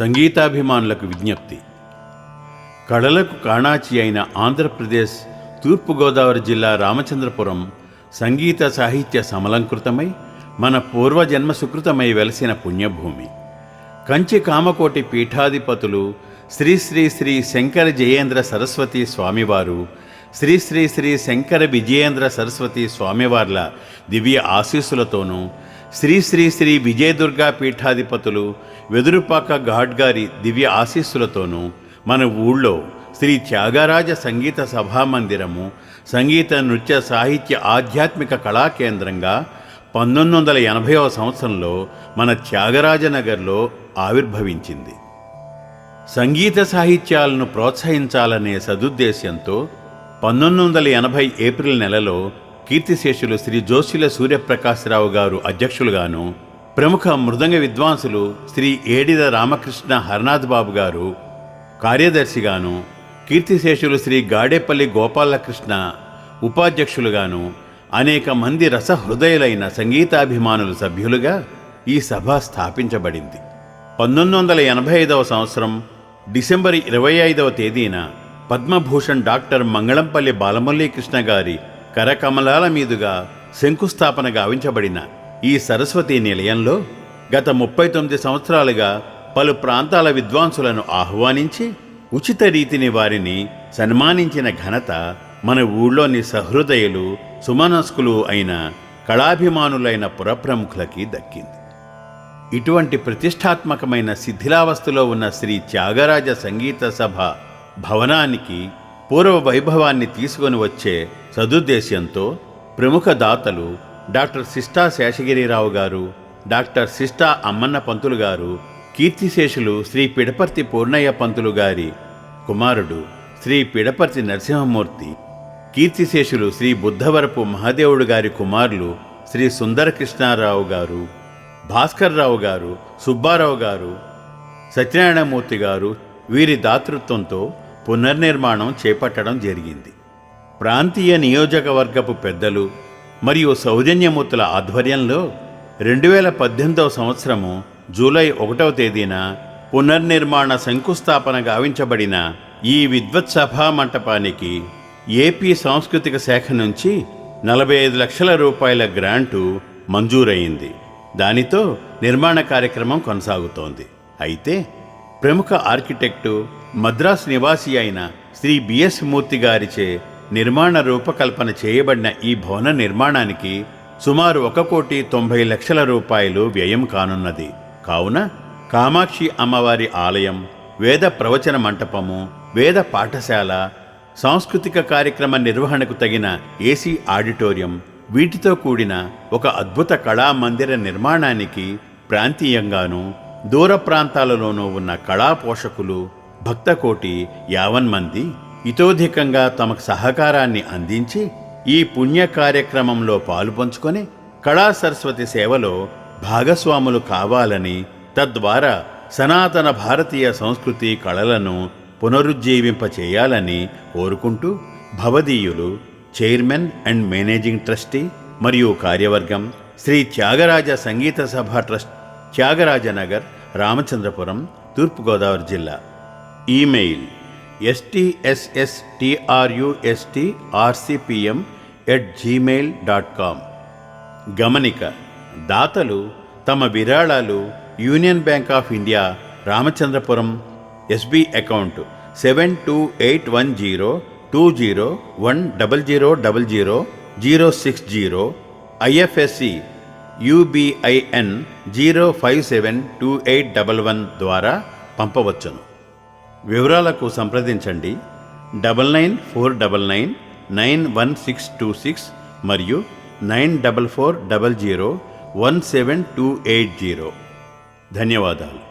సంగీతాభిమానులకు విజ్ఞప్తి. కళలకు కాణాచి అయిన ఆంధ్రప్రదేశ్ తూర్పుగోదావరి జిల్లా రామచంద్రపురం సంగీత సాహిత్య సమలంకృతమై మన పూర్వజన్మ సుకృతమై వెలసిన పుణ్యభూమి. కంచి కామకోటి పీఠాధిపతులు శ్రీ శ్రీ శ్రీ శంకర జయేంద్ర సరస్వతి స్వామివారు శ్రీ శ్రీ శ్రీ శంకర విజయేంద్ర సరస్వతి స్వామివార్ల దివ్య ఆశీస్సులతోనూ శ్రీ శ్రీ శ్రీ విజయదుర్గా పీఠాధిపతులు వెదురుపాక ఘాట్గారి దివ్య ఆశీస్సులతోనూ మన ఊళ్ళో శ్రీ త్యాగరాజ సంగీత సభామందిరము సంగీత నృత్య సాహిత్య ఆధ్యాత్మిక కళా కేంద్రంగా పంతొమ్మిది వందల ఎనభైవ సంవత్సరంలో మన త్యాగరాజనగర్లో ఆవిర్భవించింది. సంగీత సాహిత్యాలను ప్రోత్సహించాలనే సదుద్దేశ్యంతో పంతొమ్మిది వందల ఎనభై ఏప్రిల్ నెలలో కీర్తిశేషులు శ్రీ జోషిల సూర్యప్రకాశరావు గారు అధ్యక్షులుగాను ప్రముఖ మృదంగ విద్వాంసులు శ్రీ ఏడిద రామకృష్ణ హరనాథ్ బాబు గారు కార్యదర్శిగాను కీర్తిశేషులు శ్రీ గాడేపల్లి గోపాలకృష్ణ ఉపాధ్యక్షులుగాను అనేక మంది రసహృదయులైన సంగీతాభిమానులు సభ్యులుగా ఈ సభ స్థాపించబడింది. పంతొమ్మిది వందల ఎనభై ఐదవ సంవత్సరం డిసెంబర్ ఇరవై ఐదవ తేదీన పద్మభూషణ్ డాక్టర్ మంగళంపల్లి బాలమురళీకృష్ణ గారి కరకమలాల మీదుగా శంకుస్థాపన గావించబడిన ఈ సరస్వతి నిలయంలో గత ముప్పై తొమ్మిది సంవత్సరాలుగా పలు ప్రాంతాల విద్వాంసులను ఆహ్వానించి ఉచిత రీతిని వారిని సన్మానించిన ఘనత మన ఊళ్ళోని సహృదయులు సుమనస్కులు అయిన కళాభిమానులైన పురప్రముఖులకి దక్కింది. ఇటువంటి ప్రతిష్టాత్మకమైన శిథిలావస్థలో ఉన్న శ్రీ త్యాగరాజ సంగీత సభ భవనానికి పూర్వ వైభవాన్ని తీసుకొని వచ్చే సదుద్దేశ్యంతో ప్రముఖ దాతలు డాక్టర్ సిస్టా శేషగిరిరావు గారు డాక్టర్ సిస్టా అమ్మన్న పంతులు గారు కీర్తిశేషులు శ్రీ పిడపర్తి పూర్ణయ్య పంతులు గారి కుమారుడు శ్రీ పిడపర్తి నరసింహమూర్తి కీర్తిశేషులు శ్రీ బుద్ధవరపు మహాదేవుడు గారి కుమారులు శ్రీ సుందరకృష్ణారావు గారు భాస్కర్రావు గారు సుబ్బారావు గారు సత్యనారాయణమూర్తి గారు వీరి దాతృత్వంతో పునర్నిర్మాణం చేపట్టడం జరిగింది. ప్రాంతీయ నియోజకవర్గపు పెద్దలు మరియు సౌజన్యమూర్తుల ఆధ్వర్యంలో రెండు వేల పద్దెనిమిదవ సంవత్సరము జూలై ఒకటవ తేదీన పునర్నిర్మాణ శంకుస్థాపన గావించబడిన ఈ విద్వత్ సభా మంటపానికి ఏపీ సాంస్కృతిక శాఖ నుంచి నలభై ఐదు లక్షల రూపాయల గ్రాంటు మంజూరయింది. దానితో నిర్మాణ కార్యక్రమం కొనసాగుతోంది. అయితే ప్రముఖ ఆర్కిటెక్టు మద్రాస్ నివాసి అయిన శ్రీ బిఎస్ మూర్తి గారిచే నిర్మాణ రూపకల్పన చేయబడిన ఈ భవన నిర్మాణానికి సుమారు ఒక కోటి తొంభై లక్షల రూపాయలు వ్యయం కానున్నది. కావున కామాక్షి అమ్మవారి ఆలయం వేద ప్రవచన మంటపము వేద పాఠశాల సాంస్కృతిక కార్యక్రమ నిర్వహణకు తగిన ఏసీ ఆడిటోరియం వీటితో కూడిన ఒక అద్భుత కళామందిర నిర్మాణానికి ప్రాంతీయంగాను దూర ప్రాంతాలలోనూ ఉన్న కళా పోషకులు భక్తకోటి యావన్ మంది ఇతోధికంగా తమకు సహకారాన్ని అందించి ఈ పుణ్య కార్యక్రమంలో పాలుపంచుకొని కళా సరస్వతి సేవలో భాగస్వాములు కావాలని తద్వారా సనాతన భారతీయ సంస్కృతి కళలను పునరుజ్జీవింపచేయాలని కోరుకుంటూ భవదీయులు చైర్మన్ అండ్ మేనేజింగ్ ట్రస్టీ మరియు కార్యవర్గం శ్రీ త్యాగరాజ సంగీత సభ ట్రస్ట్ త్యాగరాజనగర్ రామచంద్రపురం తూర్పుగోదావరి జిల్లా. ఈమెయిల్ ఎస్టీఎస్ఎస్టిఆర్యుఎస్టి ఆర్సిపిఎం ఎట్ జీమెయిల్ డాట్ కామ్. గమనిక దాతలు తమ విరాళాలు union bank of India Ramachandrapuram SB account seven two eight one zero two zero one double zero double zero zero six zero IFSC UBIN zero five seven two eight double one ద్వారా పంపవచ్చును. వివరాలకు సంప్రదించండి. Double nine four double nine nine one six two six మరియు nine double four double zero one seven two eight zero. ధన్యవాదాలు.